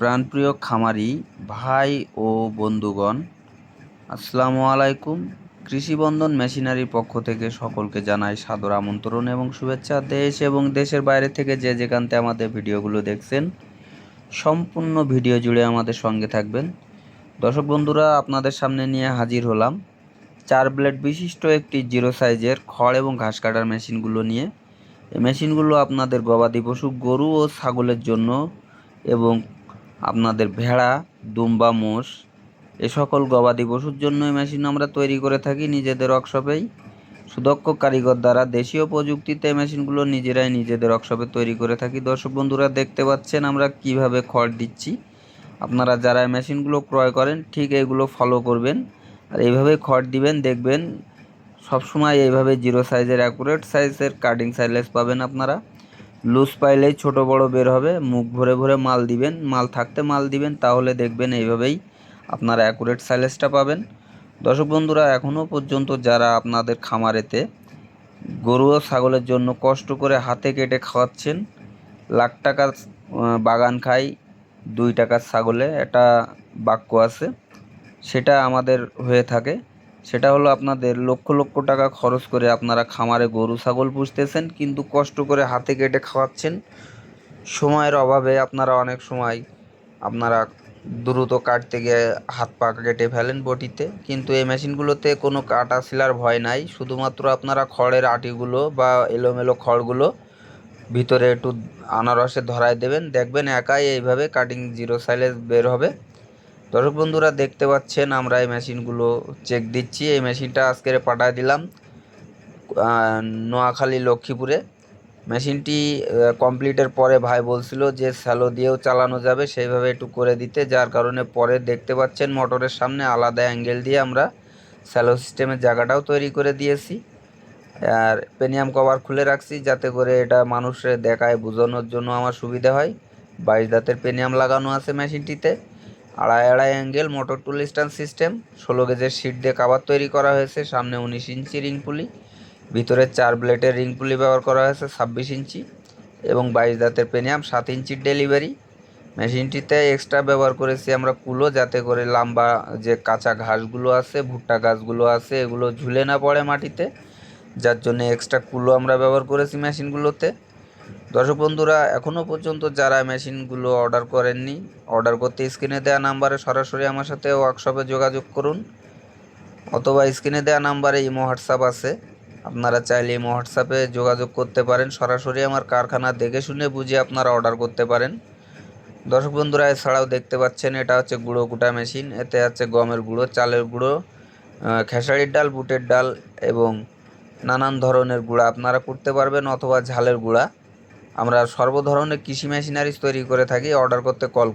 প্রাণপ্রিয় খামারি, ভাই ও বন্ধুগণ, আসসালামু আলাইকুম। কৃষিবন্ধন মেশিনারির পক্ষ থেকে সকলকে জানাই সাদর আমন্ত্রণ এবং শুভেচ্ছা। দেশ এবং দেশের বাইরে থেকে যে যেখানতে আমাদের ভিডিওগুলো দেখছেন, সম্পূর্ণ ভিডিও জুড়ে আমাদের সঙ্গে থাকবেন। দর্শক বন্ধুরা, আপনাদের সামনে নিয়ে হাজির হলাম চার ব্লেড বিশিষ্ট একটি জিরো সাইজের খড় এবং ঘাস কাটার মেশিনগুলো নিয়ে। এই মেশিনগুলো আপনাদের গবাদি পশু, গরু ও ছাগলের জন্য এবং আপনাদের ভেড়া, দুম্বা, মোষ, এ সকল গবাদি পশুর জন্য এই মেশিন আমরা তৈরি করে থাকি নিজেদের ওয়ার্কশপেই সুদক্ষ কারিগর দ্বারা দেশীয় প্রযুক্তিতে এই মেশিনগুলো নিজেরাই নিজেদের ওয়ার্কশপে তৈরি করে থাকি। দর্শক বন্ধুরা, দেখতে পাচ্ছেন আমরা কীভাবে খড় দিচ্ছি। আপনারা যারা এই মেশিনগুলো ক্রয় করেন, ঠিক এগুলো ফলো করবেন। আর এইভাবেই খড় দিবেন, দেখবেন সবসময় এইভাবে জিরো সাইজের অ্যাকুরেট সাইজের কাটিং সাইলেস পাবেন আপনারা। লুজ পাইলেই ছোট বড় বের হবে। মুখ ভরে ভরে মাল দিবেন। মাল থাকতে মাল দিবেন, তাহলে দেখবেন এইভাবেই আপনারা অ্যাকুরেট সাইলেসটা পাবেন। দর্শক বন্ধুরা এখনও পর্যন্ত যারা আপনাদের খামারেতে গরু ও ছাগলের জন্য কষ্ট করে হাতে কেটে খাওয়াচ্ছেন, লাখ টাকার বাগান খাই, দুই টাকার ছাগলে একটা বাক্য আছে, সেটা আমাদের হয়ে থাকে। সেটা হলো আপনাদের লক্ষ লক্ষ টাকা খরচ করে আপনারা খামারে গরু, ছাগল পুষতেছেন, কিন্তু কষ্ট করে হাতে কেটে খাওয়াচ্ছেন। সময়ের অভাবে আপনারা অনেক সময় আপনারা দ্রুত কাটতে গিয়ে হাত পা কেটে ফেলেন বটিতে। কিন্তু এই মেশিনগুলোতে কোনো কাটা শিলার ভয় নাই। শুধুমাত্র আপনারা খড়ের আটিগুলো বা এলোমেলো খড়গুলো ভিতরে একটু আনারসে ধরায় দেবেন। দেখবেন একাই এইভাবে কাটিং জিরো সাইলেজ বের হবে। দর্শক বন্ধুরা, দেখতে পাচ্ছেন আমরা এই মেশিনগুলো চেক দিচ্ছি। এই মেশিনটা আজকের পাঠায় দিলাম নোয়াখালী লক্ষ্মীপুরে। মেশিনটি কমপ্লিটের পরে ভাই বলছিল যে স্যালো দিয়েও চালানো যাবে, সেইভাবে একটু করে দিতে। যার কারণে পরে দেখতে পাচ্ছেন মোটরের সামনে আলাদা অ্যাঙ্গেল দিয়ে আমরা স্যালো সিস্টেমের জায়গাটাও তৈরি করে দিয়েছি। আর পেনিয়াম কভার খুলে রাখছি, যাতে করে এটা মানুষের দেখায়, বোঝানোর জন্য আমার সুবিধা হয়। বাইশ দাঁতের পেনিয়াম লাগানো আছে মেশিনটিতে। আড়াই আড়াই angle motor tool stand system ষোলো গেজের শিট দিয়ে কাভার তৈরি করা হয়েছে, সামনে উনিশ ইঞ্চি রিং পুলি ভিতরে চার ব্লেডের রিং পুলি ব্যবহার করা হয়েছে ছাব্বিশ ইঞ্চি এবং বাইশ দাঁতের পেনিয়াম সাত ইঞ্চির ডেলিভারি মেশিনটিতে এক্সট্রা ব্যবহার করেছি আমরা কুলো, যাতে করে লম্বা যে কাঁচা ঘাসগুলো আছে, ভুট্টা গাছগুলো আছে, এগুলো ঝুলে না পড়ে মাটিতে। যার জন্য এক্সট্রা কুলো আমরা ব্যবহার করেছি মেশিনগুলোতে। দর্শক বন্ধুরা এখনও পর্যন্ত যারা মেশিনগুলো অর্ডার করেননি অর্ডার করতে স্ক্রিনে দেওয়া নাম্বারে সরাসরি আমার সাথে ওয়ার্কশপে যোগাযোগ করুন, অথবা স্ক্রিনে দেওয়া নাম্বারে ইমো হোয়াটসঅ্যাপ আছে। আপনারা চাইলে ইমো হোয়াটসঅ্যাপে যোগাযোগ করতে পারেন, সরাসরি আমার কারখানা দেখে শুনে বুঝে আপনারা অর্ডার করতে পারেন। দর্শক বন্ধুরা, এছাড়াও দেখতে পাচ্ছেন, এটা হচ্ছে গুঁড়ো কুটা মেশিন, এতে আছে গমের গুঁড়ো, চালের গুঁড়ো খেসারির ডাল, বুটের ডাল এবং নানান ধরনের গুঁড়া আপনারা করতে পারবেন, অথবা ঝালের গুঁড়া। আমরা সর্ব ধরনের কৃষি মেশিনারিজ তৈরি করে থাকি অর্ডার করতে কল